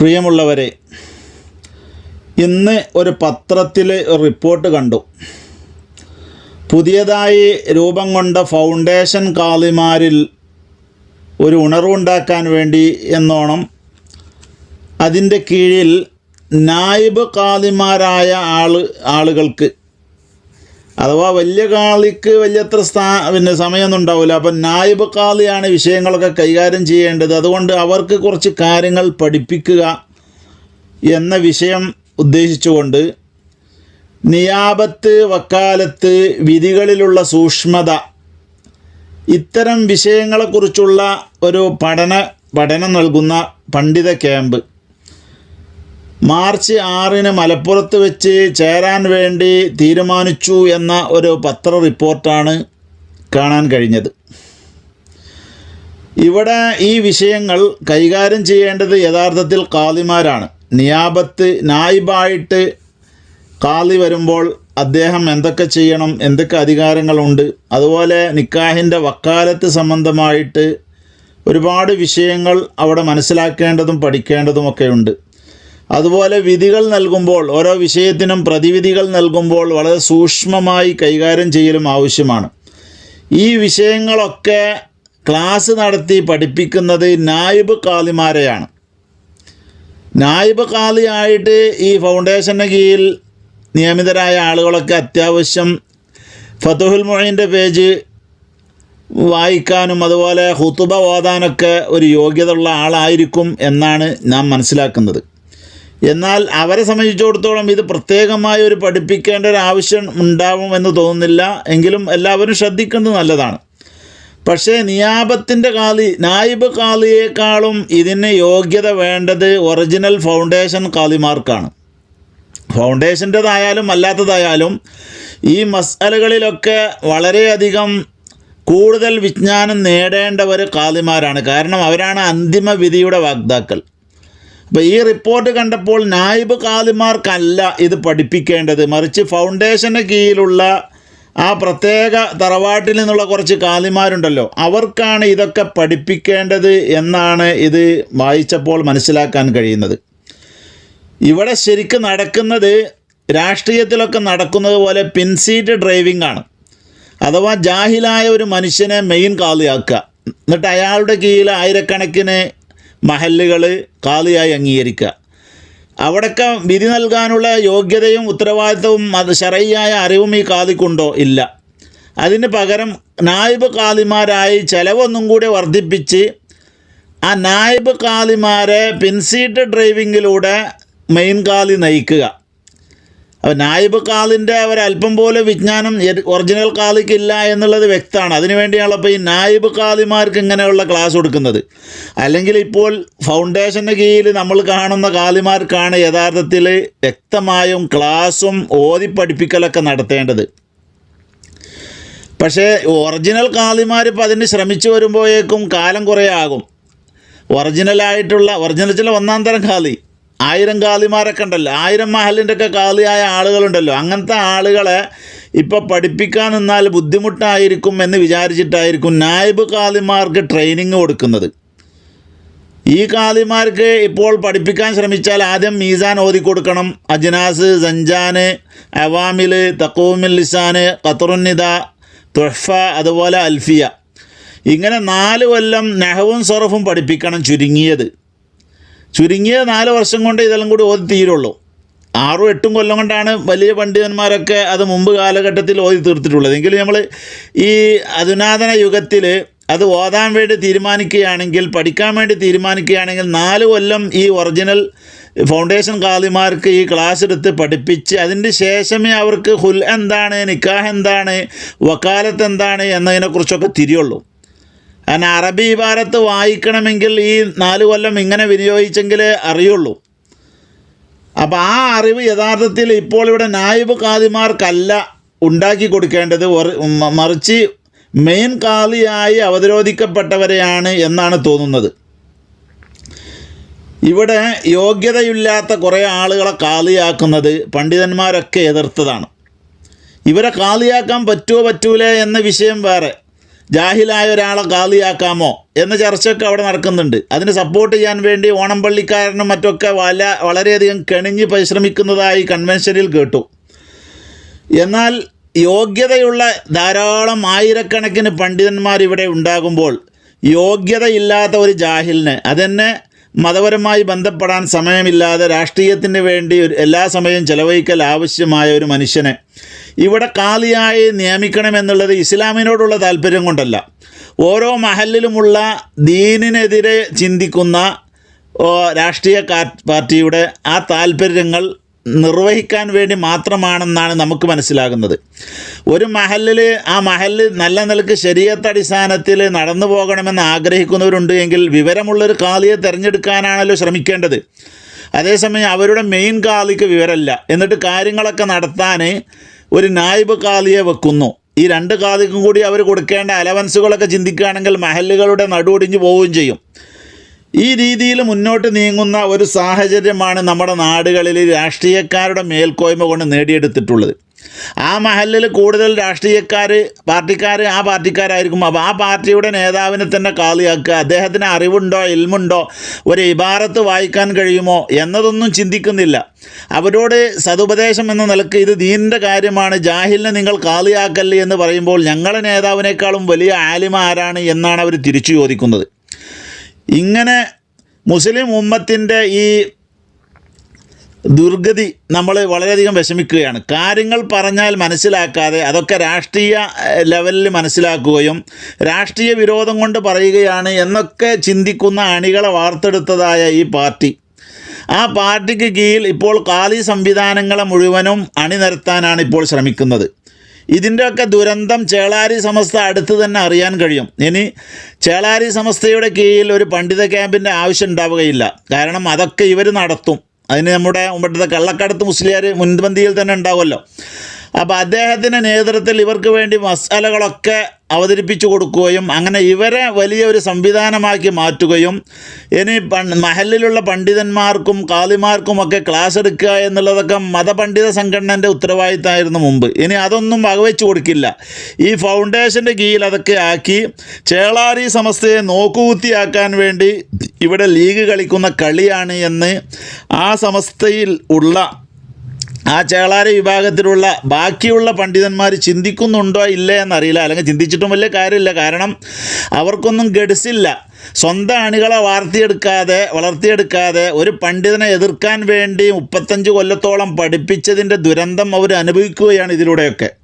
പ്രിയമുള്ളവരെ ഇന്ന് ഒരു പത്രത്തിൽ റിപ്പോർട്ട് കണ്ടു. പുതിയതായി രൂപം കൊണ്ട ഫൗണ്ടേഷൻ കാളിമാരിൽ ഒരു ഉണർവുണ്ടാക്കാൻ വേണ്ടി എന്നോണം അതിന്റെ കീഴിൽ നായിബ് കാളിമാരായ ആൾ ആളുകൾക്ക് അഥവാ വലിയ കാളിക്ക് വലിയത്ര സ്ഥാ പിന്നെ സമയമൊന്നും ഉണ്ടാവില്ല അപ്പം നായിബ് കാളിയാണ് വിഷയങ്ങളൊക്കെ കൈകാര്യം ചെയ്യേണ്ടത്. അതുകൊണ്ട് അവർക്ക് കുറച്ച് കാര്യങ്ങൾ പഠിപ്പിക്കുക എന്ന വിഷയം ഉദ്ദേശിച്ചുകൊണ്ട് നിയാപത്ത് വക്കാലത്ത് വിധികളിലുള്ള സൂക്ഷ്മത ഇത്തരം വിഷയങ്ങളെക്കുറിച്ചുള്ള ഒരു പഠന പഠനം നൽകുന്ന പണ്ഡിത ക്യാമ്പ്. മാർച്ച് ആറിന് മലപ്പുറത്ത് വെച്ച് ചേരാൻ വേണ്ടി തീരുമാനിച്ചു എന്ന ഒരു പത്ര റിപ്പോർട്ടാണ് കാണാൻ കഴിഞ്ഞത്. ഇവിടെ ഈ വിഷയങ്ങൾ കൈകാര്യം ചെയ്യേണ്ടത് യഥാർത്ഥത്തിൽ കാലിമാരാണ് നിയാബത്ത് നായിബായിട്ട് കാലി വരുമ്പോൾ അദ്ദേഹം എന്തൊക്കെ ചെയ്യണം എന്തൊക്കെ അധികാരങ്ങളുണ്ട് അതുപോലെ നിക്കാഹിന്റെ വക്കാലത്ത് സംബന്ധമായിട്ട് ഒരുപാട് വിഷയങ്ങൾ അവിടെ മനസ്സിലാക്കേണ്ടതും പഠിക്കേണ്ടതുമൊക്കെ ഉണ്ട് അതുപോലെ വിധികൾ നൽകുമ്പോൾ ഓരോ വിഷയത്തിനും പ്രതിവിധികൾ നൽകുമ്പോൾ വളരെ സൂക്ഷ്മമായി കൈകാര്യം ചെയ്യലും ആവശ്യമാണ്. ഈ വിഷയങ്ങളൊക്കെ ക്ലാസ് നടത്തി പഠിപ്പിക്കുന്നത് നായിബ് കാലിമാരെയാണ് നായിബ് കാലിയായിട്ട് ഈ ഫൗണ്ടേഷന് കീഴിൽ നിയമിതരായ ആളുകളൊക്കെ അത്യാവശ്യം ഫതുഹുൽ മൊഴിന്റെ പേജ് വായിക്കാനും അതുപോലെ ഹുത്തുബ ഓതാനൊക്കെ ഒരു യോഗ്യത ഉള്ള ആളായിരിക്കും എന്നാണ് നാം മനസ്സിലാക്കുന്നത്. എന്നാൽ അവരെ സംബന്ധിച്ചിടത്തോളം ഇത് പ്രത്യേകമായി ഒരു പഠിപ്പിക്കേണ്ട ഒരു ആവശ്യം ഉണ്ടാവും എന്ന് തോന്നുന്നില്ല. എങ്കിലും എല്ലാവരും ശ്രദ്ധിക്കുന്നത് നല്ലതാണ്. പക്ഷേ നിയാബത്തിന്റെ കാലി നായിബ് കാലിയേക്കാളും ഇതിന് യോഗ്യത വേണ്ടത് ഒറിജിനൽ ഫൗണ്ടേഷൻ കാലിമാർക്കാണ്. ഫൗണ്ടേഷന്റെതായാലും അല്ലാത്തതായാലും ഈ മസാലകളിലൊക്കെ വളരെയധികം കൂടുതൽ വിജ്ഞാനം നേടേണ്ടവർ കാലിമാരാണ്. കാരണം അവരാണ് അന്തിമ വിധിയുടെ വാഗ്ദാക്കൾ. അപ്പോൾ ഈ റിപ്പോർട്ട് കണ്ടപ്പോൾ നായിബ് കാലിമാർക്കല്ല ഇത് പഠിപ്പിക്കേണ്ടത്. മറിച്ച് ഫൗണ്ടേഷന് കീഴിലുള്ള ആ പ്രത്യേക തറവാട്ടിൽ നിന്നുള്ള കുറച്ച് കാലിമാരുണ്ടല്ലോ. അവർക്കാണ് ഇതൊക്കെ പഠിപ്പിക്കേണ്ടത് എന്നാണ് ഇത് വായിച്ചപ്പോൾ മനസ്സിലാക്കാൻ കഴിയുന്നത്. ഇവിടെ ശരിക്കും നടക്കുന്നത് രാഷ്ട്രീയത്തിലൊക്കെ നടക്കുന്നത് പോലെ പിൻസീറ്റ് ഡ്രൈവിംഗ് ആണ്. അഥവാ ജാഹിലായ ഒരു മനുഷ്യനെ മെയിൻ കാലിയാക്കുക. എന്നിട്ട് അയാളുടെ കീഴിൽ ആയിരക്കണക്കിന് മഹല്ലുകൾ കാളിയായി അംഗീകരിക്കുക. അവിടൊക്കെ വിധി നൽകാനുള്ള യോഗ്യതയും ഉത്തരവാദിത്തവും അത് ശരയ്യായ അറിവും ഈ കാതിക്കുണ്ടോ ഇല്ല. അതിന് പകരം നായിബ് കാതിമാരായി ചിലവൊന്നും കൂടി വർദ്ധിപ്പിച്ച് ആ നായിബ് കാതിമാരെ പിൻസീറ്റ് ഡ്രൈവിങ്ങിലൂടെ മെയിൻ കാതി നയിക്കുക. അപ്പോൾ നായിബ് കാലിന്റെ ഒരല്പം പോലെ വിജ്ഞാനം ഒറിജിനൽ ഒറിജിനൽ കാലിക്കില്ല എന്നുള്ളത് വ്യക്തമാണ്. അതിനുവേണ്ടിയാണ് അപ്പോൾ ഈ നായിബ് കാലിമാർക്ക് ഇങ്ങനെയുള്ള ക്ലാസ് കൊടുക്കുന്നത്. അല്ലെങ്കിൽ ഇപ്പോൾ ഫൗണ്ടേഷന്റെ കീഴിൽ നമ്മൾ കാണുന്ന കാലിമാർക്കാണ് യഥാർത്ഥത്തിൽ വ്യക്തമായും ക്ലാസ്സും ഓതി പഠിപ്പിക്കലൊക്കെ നടത്തേണ്ടത്. പക്ഷേ ഒറിജിനൽ കാലിമാർ ഇപ്പോൾ അതിന് ശ്രമിച്ചു വരുമ്പോഴേക്കും കാലം കുറേ ആകും. ഒറിജിനലായിട്ടുള്ള ഒറിജിനൽ ചില ഒന്നാം തരം കാലി ആയിരം കാലിമാരൊക്കെ ഉണ്ടല്ലോ. ആയിരം മഹലിന്റെ ഒക്കെ കാലിയായ ആളുകളുണ്ടല്ലോ. അങ്ങനത്തെ ആളുകളെ ഇപ്പോൾ പഠിപ്പിക്കാൻ നിന്നാൽ ബുദ്ധിമുട്ടായിരിക്കും എന്ന് വിചാരിച്ചിട്ടായിരിക്കും നായബ് കാലിമാർക്ക് ട്രെയിനിങ് കൊടുക്കുന്നത്. ഈ കാലിമാർക്ക് ഇപ്പോൾ പഠിപ്പിക്കാൻ ശ്രമിച്ചാൽ ആദ്യം മീസാൻ ഓതി കൊടുക്കണം. അജ്നാസ് സഞ്ചാന് അവാമിൽ തക്കോമിൽ ലിസാന് ഖത്തറുന്നിദ തുഹഫ അതുപോലെ അൽഫിയ. ഇങ്ങനെ നാല് കൊല്ലം നെഹവും സൊറഫും പഠിപ്പിക്കണം ചുരുങ്ങിയത്. ചുരുങ്ങിയ നാല് വർഷം കൊണ്ട് ഇതെല്ലാം കൂടി ഓതി തീരുള്ളൂ. ആറും എട്ടും കൊല്ലം കൊണ്ടാണ് വലിയ പണ്ഡിതന്മാരൊക്കെ അത് മുമ്പ് കാലഘട്ടത്തിൽ ഓതി തീർത്തിട്ടുള്ളത്. എങ്കിലും നമ്മൾ ഈ അധുനാതന യുഗത്തിൽ അത് ഓതാൻ വേണ്ടി തീരുമാനിക്കുകയാണെങ്കിൽ പഠിക്കാൻ വേണ്ടി തീരുമാനിക്കുകയാണെങ്കിൽ നാല് കൊല്ലം ഈ ഒറിജിനൽ ഫൗണ്ടേഷൻ കാലിമാർക്ക് ഈ ക്ലാസ് എടുത്ത് പഠിപ്പിച്ച് അതിന് ശേഷമേ അവർക്ക് ഹുൽ എന്താണ് നിക്കാഹ് എന്താണ് വക്കാലത്ത് എന്താണ് എന്നതിനെക്കുറിച്ചൊക്കെ തിരിയുള്ളൂ. കാരണം അറബി ഇബാരത്ത് വായിക്കണമെങ്കിൽ ഈ നാല് കൊല്ലം ഇങ്ങനെ വിനിയോഗിച്ചെങ്കിലേ അറിയുള്ളൂ. അപ്പോൾ ആ അറിവ് യഥാർത്ഥത്തിൽ ഇപ്പോൾ ഇവിടെ നായിബ് കാദിമാർക്കല്ല ഉണ്ടാക്കി കൊടുക്കേണ്ടത്. മറിച്ച് മെയിൻ കാളിയായി അവതരോധിക്കപ്പെട്ടവരെയാണ് എന്നാണ് തോന്നുന്നത്. ഇവിടെ യോഗ്യതയില്ലാത്ത കുറേ ആളുകളെ കാളിയാക്കുന്നത് പണ്ഡിതന്മാരൊക്കെ എതിർത്തതാണ്. ഇവരെ കാളിയാക്കാൻ പറ്റുമോ പറ്റൂലേ എന്ന വിഷയം വേറെ. ജാഹിലായ ഒരാളെ ഗാലിയാക്കാമോ എന്ന ചർച്ചയൊക്കെ അവിടെ നടക്കുന്നുണ്ട്. അതിനെ സപ്പോർട്ട് ചെയ്യാൻ വേണ്ടി ഓണം പള്ളിക്കാരനും മറ്റൊക്കെ വല വളരെയധികം കെണിഞ്ഞ് പരിശ്രമിക്കുന്നതായി കൺവെൻഷനിൽ കേട്ടു. എന്നാൽ യോഗ്യതയുള്ള ധാരാളം ആയിരക്കണക്കിന് പണ്ഡിതന്മാർ ഇവിടെ ഉണ്ടാകുമ്പോൾ യോഗ്യതയില്ലാത്ത ഒരു ജാഹിലിന് അതെന്നെ മതപരമായി ബന്ധപ്പെടാൻ സമയമില്ലാതെ രാഷ്ട്രീയത്തിന് വേണ്ടി എല്ലാ സമയവും ചെലവഴിക്കൽ ആവശ്യമായ ഒരു മനുഷ്യനെ ഇവിടെ കാലിയായി നിയമിക്കണമെന്നുള്ളത് ഇസ്ലാമിനോടുള്ള താല്പര്യം കൊണ്ടല്ല. ഓരോ മഹലിലുമുള്ള ദീനിനെതിരെ ചിന്തിക്കുന്ന രാഷ്ട്രീയ പാർട്ടിയുടെ ആ താല്പര്യങ്ങൾ നിർവഹിക്കാൻ വേണ്ടി മാത്രമാണെന്നാണ് നമുക്ക് മനസ്സിലാകുന്നത്. ഒരു മഹലിൽ ആ മഹലിൽ നല്ല നിലയ്ക്ക് ശരീരത്തടിസ്ഥാനത്തിൽ നടന്നു പോകണമെന്ന് ആഗ്രഹിക്കുന്നവരുണ്ട് എങ്കിൽ വിവരമുള്ളൊരു കാലിയെ തിരഞ്ഞെടുക്കാനാണല്ലോ ശ്രമിക്കേണ്ടത്. അതേസമയം അവരുടെ മെയിൻ കാലിക്ക് വിവരമില്ല എന്നിട്ട് കാര്യങ്ങളൊക്കെ നടത്താൻ ഒരു നായിബ് കാലിയെ വെക്കുന്നു. ഈ രണ്ട് കാലിക്കും കൂടി അവർ കൊടുക്കേണ്ട അലവൻസുകളൊക്കെ ചിന്തിക്കുകയാണെങ്കിൽ മഹലുകളുടെ നടുവൊടിഞ്ഞു പോവുകയും ചെയ്യും. ഈ രീതിയിൽ മുന്നോട്ട് നീങ്ങുന്ന ഒരു സാഹചര്യമാണ് നമ്മുടെ നാടുകളിൽ രാഷ്ട്രീയക്കാരുടെ മേൽക്കോയ്മ കൊണ്ട് നേടിയെടുത്തിട്ടുള്ളത്. ആ മഹലിൽ കൂടുതൽ രാഷ്ട്രീയക്കാർ പാർട്ടിക്കാർ ആ പാർട്ടിക്കാരായിരിക്കും. അപ്പോൾ ആ പാർട്ടിയുടെ നേതാവിനെ തന്നെ കാളിയാക്കുക അദ്ദേഹത്തിന് അറിവുണ്ടോ ഇൽമുണ്ടോ ഒരു ഇബാറത്ത് വായിക്കാൻ കഴിയുമോ എന്നതൊന്നും ചിന്തിക്കുന്നില്ല. അവരോട് സതുപദേശം എന്ന നിലയ്ക്ക് ഇത് ദീനിന്റെ കാര്യമാണ്. ജാഹിലിനെ നിങ്ങൾ കാളിയാക്കല്ലേ എന്ന് പറയുമ്പോൾ ഞങ്ങളുടെ നേതാവിനേക്കാളും വലിയ ആലിമ ആരാണ് എന്നാണ് അവർ തിരിച്ചു ചോദിക്കുന്നത്. ഇങ്ങനെ മുസ്ലിം ഉമ്മത്തിന്റെ ഈ ദുർഗതി നമ്മൾ വളരെയധികം വിഷമിക്കുകയാണ്. കാര്യങ്ങൾ പറഞ്ഞാൽ മനസ്സിലാക്കാതെ അതൊക്കെ രാഷ്ട്രീയ ലെവലിൽ മനസ്സിലാക്കുകയും രാഷ്ട്രീയ വിരോധം കൊണ്ട് പറയുകയാണ് എന്നൊക്കെ ചിന്തിക്കുന്ന അണികളെ വാർത്തെടുത്തതായ ഈ പാർട്ടി. ആ പാർട്ടിക്ക് കീഴിൽ ഇപ്പോൾ കാലി സംവിധാനങ്ങളെ മുഴുവനും അണിനിരത്താനാണ് ഇപ്പോൾ ശ്രമിക്കുന്നത്. ഇതിന്റെയൊക്കെ ദുരന്തം ചേളാരി സമസ്ത അടുത്ത് തന്നെ അറിയാൻ കഴിയും. ഇനി ചേളാരി സമസ്തയുടെ കീഴിൽ ഒരു പണ്ഡിത ക്യാമ്പിന്റെ ആവശ്യം ഉണ്ടാവുകയില്ല. കാരണം അതൊക്കെ ഇവർ നടത്തും. അതിന് നമ്മുടെ മുമ്പത്തെ കള്ളക്കടത്ത് മുസ്ലിയാർ മുൻപന്തിയിൽ തന്നെ ഉണ്ടാവുമല്ലോ. അപ്പോൾ അദ്ദേഹത്തിന്റെ നേതൃത്വത്തിൽ ഇവർക്ക് വേണ്ടി മസാലകളൊക്കെ അവതരിപ്പിച്ചു കൊടുക്കുകയും അങ്ങനെ ഇവരെ വലിയ ഒരു സംവിധാനമാക്കി മാറ്റുകയും ഇനി മഹലിലുള്ള പണ്ഡിതന്മാർക്കും കാലിമാർക്കുമൊക്കെ ക്ലാസ് എടുക്കുക എന്നുള്ളതൊക്കെ മതപണ്ഡിത സംഘടനന്റെ ഉത്തരവാദിത്തമായിരുന്നു മുമ്പ്. ഇനി അതൊന്നും വകവെച്ചു കൊടുക്കില്ല. ഈ ഫൗണ്ടേഷന്റെ കീഴിൽ അതൊക്കെ ആക്കി ചേളാരി സമസ്തയെ നോക്കുകുത്തിയാക്കാൻ വേണ്ടി ഇവിടെ ലീഗ് കളിക്കുന്ന കളിയാണ് എന്ന് ആ സമസ്തയിൽ ഉള്ള ആ ചേളാര വിഭാഗത്തിലുള്ള ബാക്കിയുള്ള പണ്ഡിതന്മാർ ചിന്തിക്കുന്നുണ്ടോ ഇല്ല എന്നറിയില്ല. അല്ലെങ്കിൽ ചിന്തിച്ചിട്ടും വലിയ കാര്യമില്ല. കാരണം അവർക്കൊന്നും ഗഡ്സില്ല. സ്വന്തം അണികളെ വാർത്തിയെടുക്കാതെ വളർത്തിയെടുക്കാതെ ഒരു പണ്ഡിതനെ എതിർക്കാൻ വേണ്ടി മുപ്പത്തഞ്ച് കൊല്ലത്തോളം പഠിപ്പിച്ചതിന്റെ ദുരന്തം അവർ അനുഭവിക്കുകയാണ് ഇതിലൂടെയൊക്കെ.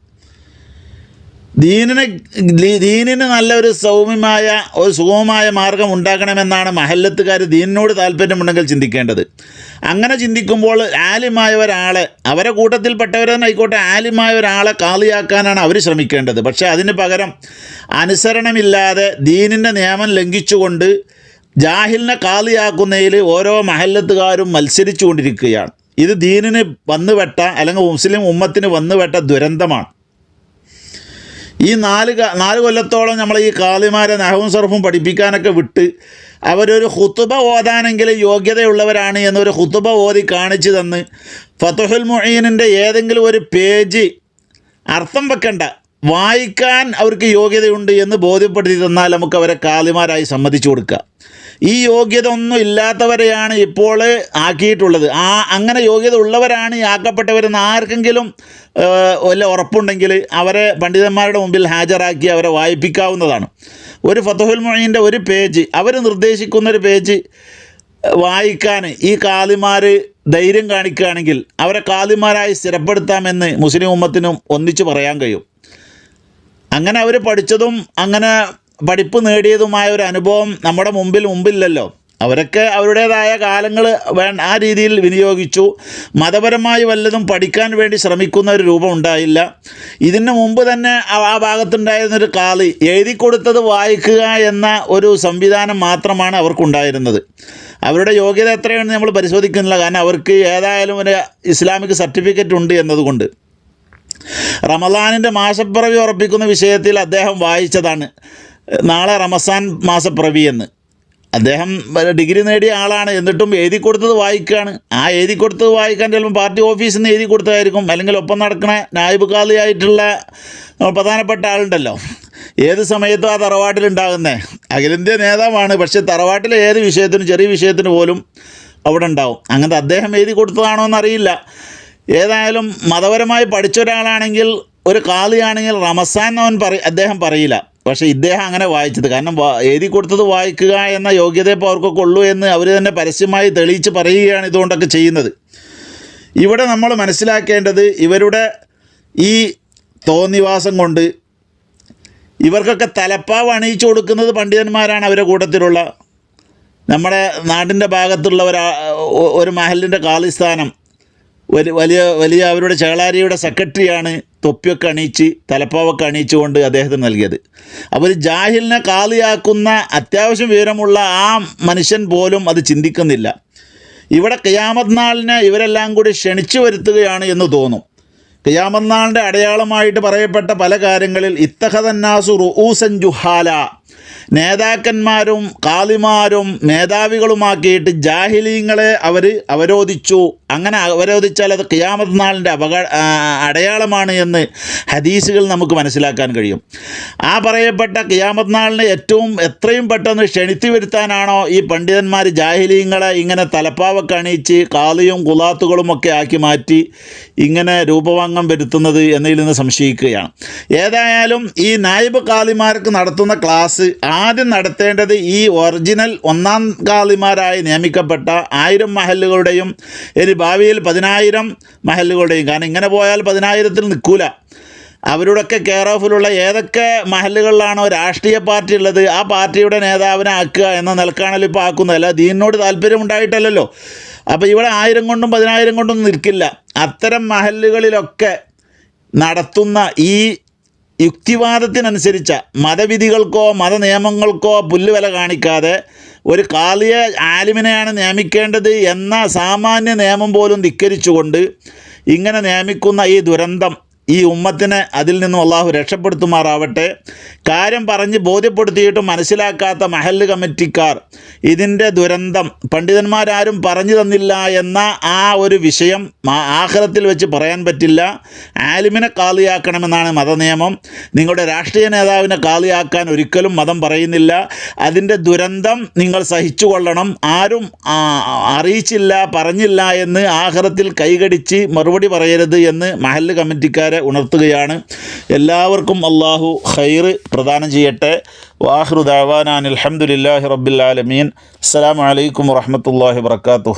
ദീനിന് ദീനിന് നല്ലൊരു സൗമ്യമായ ഒരു സുഗമമായ മാർഗം ഉണ്ടാക്കണമെന്നാണ് മഹല്ലത്തുകാർ ദീനിനോട് താല്പര്യമുണ്ടെങ്കിൽ ചിന്തിക്കേണ്ടത്. അങ്ങനെ ചിന്തിക്കുമ്പോൾ ആലിമായ ഒരാളെ അവരെ കൂട്ടത്തിൽപ്പെട്ടവരെന്നായിക്കോട്ടെ ആലിമായ ഒരാളെ കാളിയാക്കാനാണ് അവർ ശ്രമിക്കേണ്ടത്. പക്ഷേ അതിന് പകരം അനുസരണമില്ലാതെ ദീനിന്റെ നിയമം ലംഘിച്ചുകൊണ്ട് ജാഹിലിനെ കാളിയാക്കുന്നതിൽ ഓരോ മഹല്ലത്തുകാരും മത്സരിച്ചു കൊണ്ടിരിക്കുകയാണ് ഇത് ദീനിന് വന്നുപെട്ട അല്ലെങ്കിൽ മുസ്ലിം ഉമ്മത്തിന് വന്നുപെട്ട ദുരന്തമാണ്. ഈ നാല് നാല് കൊല്ലത്തോളം നമ്മൾ ഈ കാളിമാരെ നഹവും സർഫും പഠിപ്പിക്കാനൊക്കെ വിട്ട് അവരൊരു ഹുത്തുബ ഓതാനെങ്കിലും യോഗ്യതയുള്ളവരാണ് എന്നൊരു ഹുത്തുബ ഓതി കാണിച്ചു തന്ന് ഫത്തുഹുൽ മൊഹീനിന്റെ ഏതെങ്കിലും ഒരു പേജ് അർത്ഥം വെക്കണ്ട. വായിക്കാൻ അവർക്ക് യോഗ്യതയുണ്ട് എന്ന് ബോധ്യപ്പെടുത്തി തന്നാൽ നമുക്ക് അവരെ കാലിമാരായി സമ്മതിച്ചു കൊടുക്കുക ഈ യോഗ്യത ഒന്നും ഇല്ലാത്തവരെയാണ് ഇപ്പോൾ ആക്കിയിട്ടുള്ളത്. ആ അങ്ങനെ യോഗ്യത ഉള്ളവരാണ് ഈ ആക്കപ്പെട്ടവരെന്ന് ആർക്കെങ്കിലും വല്ല ഉറപ്പുണ്ടെങ്കിൽ അവരെ പണ്ഡിതന്മാരുടെ മുമ്പിൽ ഹാജരാക്കി അവരെ വായിപ്പിക്കാവുന്നതാണ്. ഒരു ഫത്തുഹുൽ മൊഴീന്റെ ഒരു പേജ് അവർ നിർദ്ദേശിക്കുന്ന ഒരു പേജ് വായിക്കാൻ ഈ കാലിമാർ ധൈര്യം കാണിക്കുകയാണെങ്കിൽ അവരെ കാലിമാരായി സ്ഥിരപ്പെടുത്താമെന്ന് മുസ്ലിം ഉമ്മത്തിനും ഒന്നിച്ചു പറയാൻ കഴിയും. അങ്ങനെ അവർ പഠിച്ചതും അങ്ങനെ പഠിപ്പ് നേടിയതുമായ ഒരു അനുഭവം നമ്മുടെ മുമ്പിൽ മുമ്പില്ലല്ലോ. അവരൊക്കെ അവരുടേതായ കാലങ്ങൾ വേ ആ രീതിയിൽ വിനിയോഗിച്ചു. മതപരമായി വല്ലതും പഠിക്കാൻ വേണ്ടി ശ്രമിക്കുന്ന ഒരു രൂപം ഉണ്ടായില്ല. ഇതിന് മുമ്പ് തന്നെ ആ ഭാഗത്തുണ്ടായിരുന്നൊരു കാളി എഴുതി കൊടുത്തത് വായിക്കുക എന്ന ഒരു സംവിധാനം മാത്രമാണ് അവർക്കുണ്ടായിരുന്നത്. അവരുടെ യോഗ്യത എത്രയാണെന്ന് നമ്മൾ പരിശോധിക്കുന്നില്ല. കാരണം അവർക്ക് ഏതായാലും ഒരു ഇസ്ലാമിക് സർട്ടിഫിക്കറ്റ് ഉണ്ട് എന്നതുകൊണ്ട്. റമദാനിന്റെ മാസപ്പിറവി ഉറപ്പിക്കുന്ന വിഷയത്തിൽ അദ്ദേഹം വായിച്ചതാണ്. നാളെ റമസാൻ മാസപ്രവിയെന്ന് അദ്ദേഹം ഡിഗ്രി നേടിയ ആളാണ്. എന്നിട്ടും എഴുതി കൊടുത്തത് വായിക്കുകയാണ്. ആ എഴുതി കൊടുത്തത് വായിക്കാൻ ചിലപ്പോൾ പാർട്ടി ഓഫീസിൽ നിന്ന് എഴുതി കൊടുത്തതായിരിക്കും. അല്ലെങ്കിൽ ഒപ്പം നടക്കുന്ന നായബ് കാളിയായിട്ടുള്ള പ്രധാനപ്പെട്ട ആളുണ്ടല്ലോ. ഏത് സമയത്തും ആ തറവാട്ടിലുണ്ടാകുന്നേ അഖിലേന്ത്യാ നേതാവാണ്. പക്ഷേ തറവാട്ടിലെ ഏത് വിഷയത്തിനും ചെറിയ വിഷയത്തിന് പോലും അവിടെ ഉണ്ടാവും. അങ്ങനത്തെ അദ്ദേഹം എഴുതി കൊടുത്തതാണോ എന്നറിയില്ല. ഏതായാലും മതപരമായി പഠിച്ച ഒരാളാണെങ്കിൽ ഒരു കാളിയാണെങ്കിൽ റമസാൻ എന്നവൻ പറ അദ്ദേഹം പറയില്ല. പക്ഷേ ഇദ്ദേഹം അങ്ങനെ വായിച്ചത്. കാരണം എഴുതി കൊടുത്തത് വായിക്കുക എന്ന യോഗ്യത ഇപ്പോൾ അവർക്കൊക്കെ ഉള്ളൂ എന്ന് അവർ തന്നെ പരസ്യമായി തെളിയിച്ച് പറയുകയാണ് ഇതുകൊണ്ടൊക്കെ ചെയ്യുന്നത്. ഇവിടെ നമ്മൾ മനസ്സിലാക്കേണ്ടത് ഇവരുടെ ഈ തോന്നിവാസം കൊണ്ട് ഇവർക്കൊക്കെ തലപ്പാവ് അണിയിച്ചു കൊടുക്കുന്നത് പണ്ഡിതന്മാരാണ് അവരുടെ കൂട്ടത്തിലുള്ള. നമ്മുടെ നാടിന്റെ ഭാഗത്തുള്ള ഒരു ഒരു മഹലിന്റെ കാളിസ്ഥാനം വലിയ വലിയ അവരുടെ ചേളാരിയുടെ സെക്രട്ടറിയാണ് തൊപ്പിയൊക്കെ അണിയിച്ച് തലപ്പാവൊക്കെ അണിയിച്ചുകൊണ്ട് അദ്ദേഹത്തിന് നൽകിയത്. അപ്പോൾ ജാഹിലിനെ കാളിയാക്കുന്ന അത്യാവശ്യം വിവരമുള്ള ആ മനുഷ്യൻ പോലും അത് ചിന്തിക്കുന്നില്ല. ഇവിടെ കിയാമത്ത് നാളിനെ ഇവരെല്ലാം കൂടി ക്ഷണിച്ചു വരുത്തുകയാണ് എന്ന് തോന്നും. കിയാമത്ത് നാളിന്റെ അടയാളമായിട്ട് പറയപ്പെട്ട പല കാര്യങ്ങളിൽ ഇത്തഹതന്നാസു റുഊസൻ ജുഹാല നേതാക്കന്മാരും കാളിമാരും മേധാവികളുമാക്കിയിട്ട് ജാഹിലീങ്ങളെ അവർ അവരോധിച്ചു. അങ്ങനെ അവരോധിച്ചാൽ അത് ഖിയാമത് നാളിന്റെ അപക അടയാളമാണ് എന്ന് ഹദീസുകൾ നമുക്ക് മനസ്സിലാക്കാൻ കഴിയും. ആ പറയപ്പെട്ട ഖിയാമത് നാളിനെ ഏറ്റവും എത്രയും പെട്ടെന്ന് ക്ഷണിത്തി വരുത്താനാണോ ഈ പണ്ഡിതന്മാർ ജാഹിലീങ്ങളെ ഇങ്ങനെ തലപ്പാവൊക്കെ അണിയിച്ച് കാളിയും കുലാത്തുകളും ഒക്കെ ആക്കി മാറ്റി ഇങ്ങനെ രൂപവാങ്ങം വരുത്തുന്നത് എന്നതിൽ നിന്ന് സംശയിക്കുകയാണ്. ഏതായാലും ഈ നായബ് കാളിമാർക്ക് നടത്തുന്ന ക്ലാസ് ആദ്യം നടത്തേണ്ടത് ഈ ഒറിജിനൽ ഒന്നാം കാളിമാരായി നിയമിക്കപ്പെട്ട ആയിരം മഹലുകളുടെയും ഇനി ഭാവിയിൽ പതിനായിരം മഹലുകളുടെയും കാരണം ഇങ്ങനെ പോയാൽ പതിനായിരത്തിൽ നിൽക്കൂല. അവരുടെയൊക്കെ കെയർ ഓഫിലുള്ള ഏതൊക്കെ മഹലുകളിലാണോ രാഷ്ട്രീയ പാർട്ടി ഉള്ളത് ആ പാർട്ടിയുടെ നേതാവിനെ ആക്കുക എന്ന നിലക്കാണല്ലോ ഇപ്പോൾ ആക്കുന്നതല്ല ദീനിനോട് താല്പര്യം ഉണ്ടായിട്ടല്ലല്ലോ. അപ്പോൾ ഇവിടെ ആയിരം കൊണ്ടും പതിനായിരം കൊണ്ടും നിൽക്കില്ല. അത്തരം മഹലുകളിലൊക്കെ നടത്തുന്ന ഈ യുക്തിവാദത്തിനനുസരിച്ച മതവിധികൾക്കോ മതനിയമങ്ങൾക്കോ പുല്ലുവില കാണിക്കാതെ ഒരു കാളിയ ആലിമിനെയാണ് നിയമിക്കേണ്ടത് എന്ന സാമാന്യ നിയമം പോലും ധിക്കരിച്ചുകൊണ്ട് ഇങ്ങനെ നിയമിക്കുന്ന ഈ ദുരന്തം ഈ ഉമ്മത്തിനെ അതിൽ നിന്നും അള്ളാഹു രക്ഷപ്പെടുത്തുമാറാവട്ടെ. കാര്യം പറഞ്ഞ് ബോധ്യപ്പെടുത്തിയിട്ട് മനസ്സിലാക്കാത്ത മഹല്ല് കമ്മിറ്റിക്കാർ ഇതിന്റെ ദുരന്തം പണ്ഡിതന്മാരാരും പറഞ്ഞു തന്നില്ല എന്ന ആ ഒരു വിഷയം ആഹ്ലത്തിൽ വെച്ച് പറയാൻ പറ്റില്ല. ആലിമിനെ കാളിയാക്കണമെന്നാണ് മതനിയമം. നിങ്ങളുടെ രാഷ്ട്രീയ നേതാവിനെ കാളിയാക്കാൻ ഒരിക്കലും മതം പറയുന്നില്ല. അതിന്റെ ദുരന്തം നിങ്ങൾ സഹിച്ചു കൊള്ളണം ആരും അറിയിച്ചില്ല പറഞ്ഞില്ല എന്ന് ആഹ്റത്തിൽ കൈകടിച്ച് മറുപടി പറയരുത് എന്ന് മഹല്ല് കമ്മിറ്റിക്കാരെ ഉണർത്തുകയാണ്. എല്ലാവർക്കും അള്ളാഹു ഖൈർ പ്രദാനം ചെയ്യട്ടെ. വാഹ്റു ദാവാനാൻ അലഹമുല്ലാഹി റബ്ബിൽ ആലമീൻ. അസ്സലാമു അലൈക്കും വാഹമത്തല്ലാഹി വർക്കാത്തു